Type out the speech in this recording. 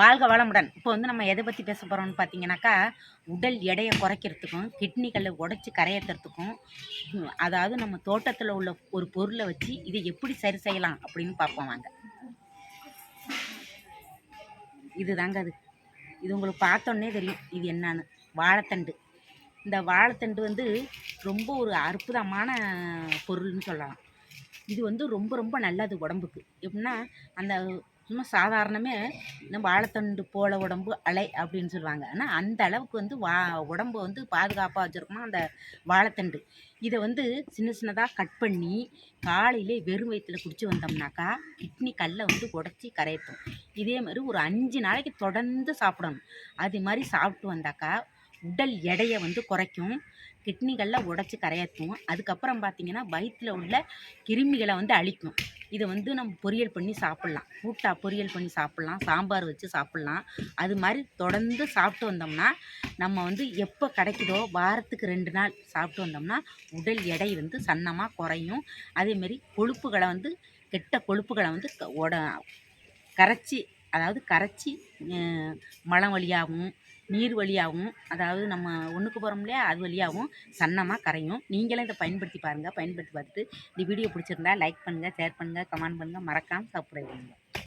வாழ்க வளமுடன். இப்போ வந்து நம்ம எதை பற்றி பேச போகிறோம்னு பார்த்தீங்கன்னாக்கா உடல் எடையை குறைக்கிறதுக்கும் கிட்னிகளை உடச்சி கரையத்துறதுக்கும் அதாவது நம்ம தோட்டத்தில் உள்ள ஒரு பொருளை வச்சு இதை எப்படி சரி செய்யலாம் அப்படின்னு பார்ப்போம் வாங்க. இது தாங்க அது. இது உங்களுக்கு பார்த்தோன்னே தெரியும் இது என்னன்னு. வாழைத்தண்டு. இந்த வாழைத்தண்டு வந்து ரொம்ப ஒரு அற்புதமான பொருள்னு சொல்லலாம். இது வந்து ரொம்ப ரொம்ப நல்லது உடம்புக்கு. எப்படின்னா அந்த சும்மா சாதாரணமே இந்த வாழைத்தண்டு போல உடம்பு அலை அப்படின்னு சொல்லுவாங்க. ஆனால் அந்த அளவுக்கு வந்து வா உடம்பு வந்து பாதுகாப்பாக வச்சுருக்கோமா அந்த வாழைத்தண்டு. இதை வந்து சின்ன சின்னதாக கட் பண்ணி காலையில் வெறும் வயிற்றுல குடிச்சு வந்தோம்னாக்கா கிட்னி கல்லை வந்து உடச்சி கரையட்டும். இதே மாதிரி ஒரு அஞ்சு நாளைக்கு தொடர்ந்து சாப்பிடணும். அது மாதிரி சாப்பிட்டு வந்தாக்கா உடல் எடையை வந்து குறைக்கும். கிட்னிகளில் உடச்சி கரையாற்றும் அதுக்கப்புறம் பார்த்தீங்கன்னா வயிற்றில் உள்ள கிருமிகளை வந்து அழிக்கும். இதை வந்து நம்ம பொரியல் பண்ணி சாப்பிட்லாம். கூட்டா பொரியல் பண்ணி சாப்பிட்லாம். சாம்பார் வச்சு சாப்பிட்லாம். அது மாதிரி தொடர்ந்து சாப்பிட்டு வந்தோம்னா நம்ம வந்து எப்போ கிடைக்குதோ வாரத்துக்கு ரெண்டு நாள் சாப்பிட்டு வந்தோம்னா உடல் எடை வந்து சன்னமாக குறையும். அதேமாரி கொழுப்புகளை வந்து கெட்ட கொழுப்புகளை வந்து க- உட கரைச்சி அதாவது கரைச்சி மலம் வழியாகவும் நீர் வழியாகவும் அதாவது நம்ம ஒன்றுக்கு போகிறோம் இல்லையா அது வழியாகவும் சன்னமாக கரையும். நீங்களும் இதை பயன்படுத்தி பாருங்கள் பயன்படுத்தி பார்த்துட்டு இந்த வீடியோ பிடிச்சிருந்தா லைக் பண்ணுங்கள் ஷேர் பண்ணுங்கள் கமெண்ட் பண்ணுங்கள் மறக்காமல் சப்ஸ்கிரைப் பண்ணுங்கள்